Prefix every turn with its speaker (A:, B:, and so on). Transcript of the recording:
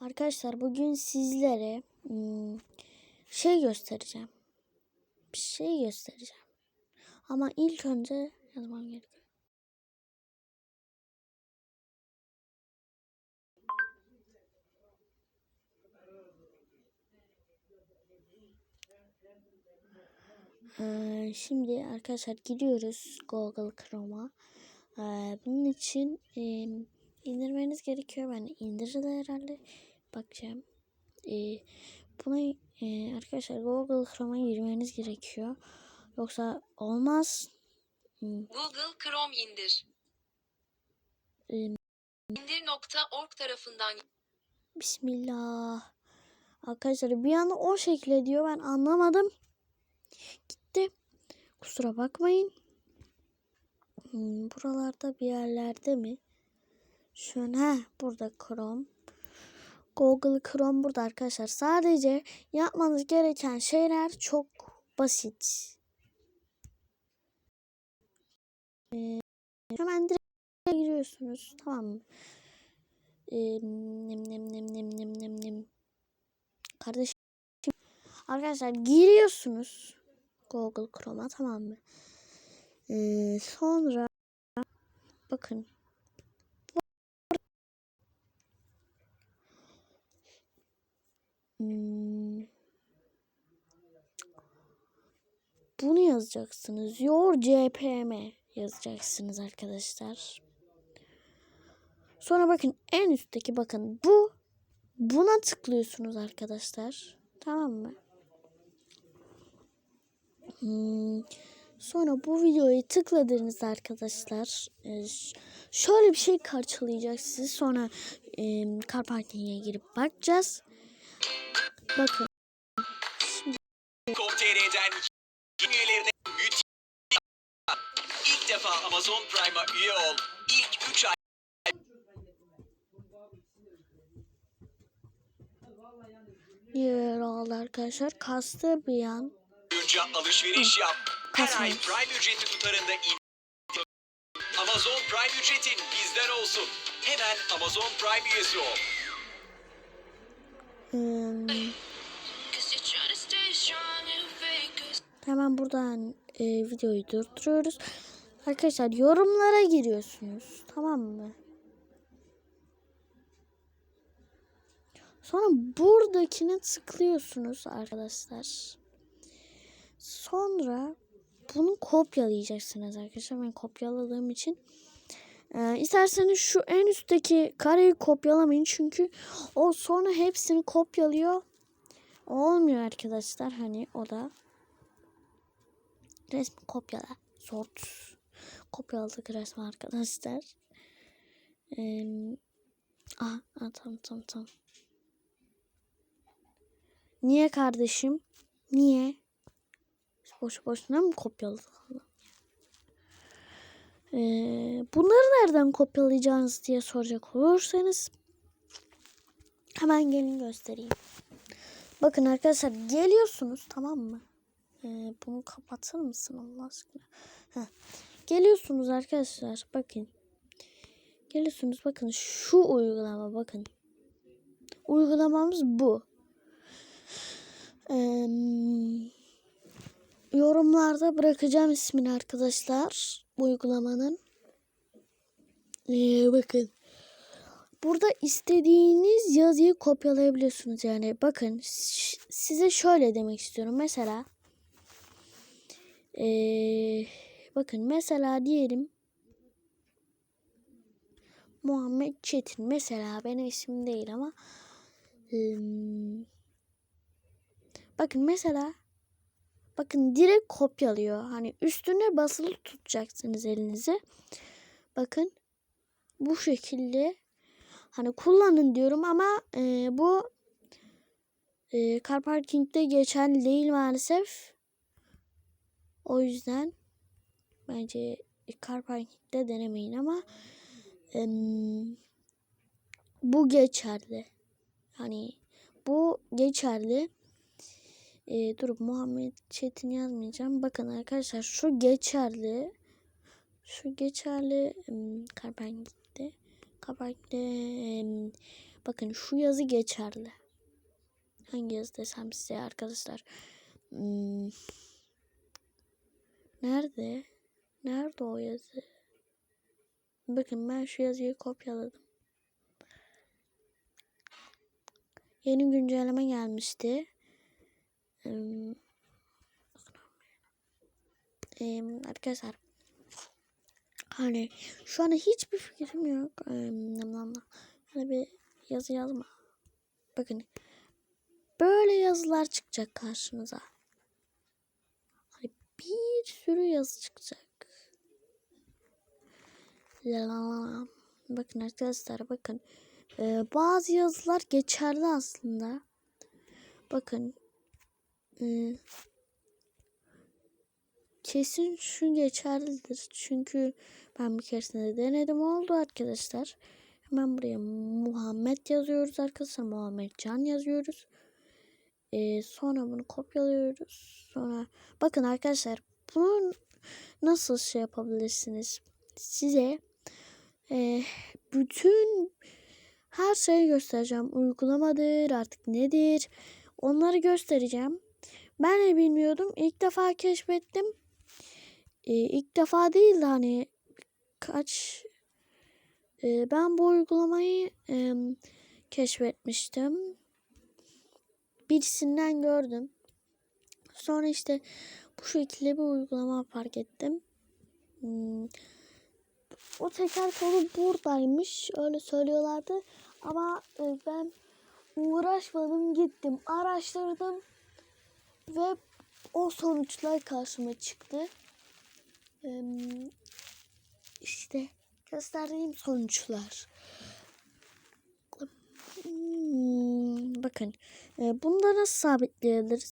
A: Arkadaşlar bugün sizlere hmm, şey göstereceğim. Bir şey göstereceğim. Ama ilk önce yazmam gerekiyor. Ee, şimdi arkadaşlar gidiyoruz Google Chrome'a. Ee, bunun için indirmeniz gerekiyor. Ben indirdi herhalde. Bakacağım. Ee, buna e, arkadaşlar Google Chrome'a girmeniz gerekiyor. Yoksa olmaz. Hmm,
B: Google Chrome indir.
A: e,
B: İndir.org tarafından
A: Bismillah. Arkadaşlar bir anda o şekilde diyor. Ben anlamadım. Gitti. Kusura bakmayın. Hmm, buralarda bir yerlerde mi? Şu an he burada Chrome. Google Chrome burada arkadaşlar. Sadece yapmanız gereken şeyler çok basit. Ee, hemen direkt giriyorsunuz. Tamam mı? Ee, nem nem nem nem nem nem nem. Kardeşim. Arkadaşlar giriyorsunuz. Google Chrome'a tamam mı? Ee, sonra bakın. Hmm. Bunu yazacaksınız. Your CPM yazacaksınız arkadaşlar. Sonra bakın en üstteki bakın bu buna tıklıyorsunuz arkadaşlar. Tamam mı? Hmm, Sonra bu videoyu tıkladığınızda arkadaşlar e, şöyle bir şey karşılayacak sizi. Sonra e, car parking'e girip bakacağız. Bakın.
C: Com.tr'den üyelerine müthiş İlk defa Amazon Prime'a üye ol. İlk 3 ay
A: Yer aldı arkadaşlar. Kastı bir an.
C: boyunca alışveriş yap. Her ay
A: Kasmış.
C: Prime ücreti tutarında in. Amazon Prime ücretin bizden olsun. Hemen Amazon Prime üyesi ol.
B: Us.
A: hemen buradan e, videoyu durduruyoruz. Arkadaşlar yorumlara giriyorsunuz. Tamam mı? Sonra buradakine tıklıyorsunuz arkadaşlar. Sonra bunu kopyalayacaksınız arkadaşlar. Ben kopyaladığım için. Ee, isterseniz şu en üstteki kareyi kopyalamayın. Çünkü o sonra hepsini kopyalıyor. Olmuyor arkadaşlar. Hani o da. Resmi kopyala. Sort. Kopyaladık resmi arkadaşlar. Ee, aha, aha, tamam tamam tamam. Niye kardeşim? Niye? Boş boşuna mı kopyaladık? Bunları nereden kopyalayacağınız diye soracak olursanız hemen gelin göstereyim. Bakın arkadaşlar geliyorsunuz tamam mı? Ee, bunu kapatır mısın Allah aşkına? Heh. Geliyorsunuz arkadaşlar bakın. Geliyorsunuz bakın şu uygulama bakın. Uygulamamız bu. Ee, yorumlarda bırakacağım ismini arkadaşlar. Uygulamanın. Ee, bakın. Burada istediğiniz yazıyı kopyalayabiliyorsunuz. Yani bakın size şöyle demek istiyorum. Mesela ee, bakın mesela diyelim Muhammed Çetin. Mesela benim ismim değil ama hmm, bakın mesela bakın direkt kopyalıyor. Hani üstüne basılı tutacaksınız elinizi. Bakın bu şekilde hani kullanın diyorum ama e, bu e, car parking'de geçerli değil maalesef. O yüzden bence car parking'de denemeyin ama em, bu geçerli. Hani bu geçerli. E, dur Muhammed Çetin yazmayacağım. Bakın arkadaşlar şu geçerli. Şu geçerli parking'de em, Bakın şu yazı geçerli. Hangi yazı desem size arkadaşlar. Nerede? Nerede o yazı? Bakın ben şu yazıyı kopyaladım. Yeni güncelleme gelmişti. Em, arkadaşlar hani şu an hiçbir fikrim yok. Hani bir yazı yazma. Bakın böyle yazılar çıkacak karşınıza. Hani bir sürü yazı çıkacak. La la la. Bakın arkadaşlar bakın. Ee, bazı yazılar geçerli aslında. Bakın. Ee, kesin şu geçerlidir. Çünkü ben bir keresinde denedim oldu arkadaşlar. Hemen buraya Muhammed yazıyoruz arkadaşlar. Muhammed Can yazıyoruz. Ee, sonra bunu kopyalıyoruz. Sonra bakın arkadaşlar bunu nasıl şey yapabilirsiniz? Size e, bütün her şeyi göstereceğim. Uygulamadır artık nedir? Onları göstereceğim. Ben de bilmiyordum. İlk defa keşfettim. Ee, ilk defa değil de hani kaç e, ben bu uygulamayı e, keşfetmiştim. Birisinden gördüm. Sonra işte bu şekilde bir uygulama fark ettim. Hmm. O teker kolu buradaymış. Öyle söylüyorlardı. Ama e, ben uğraşmadım gittim araştırdım ve o sonuçlar karşıma çıktı. Ee, işte gösterdiğim sonuçlar. Hmm, bakın e, bunu da nasıl sabitleyebiliriz?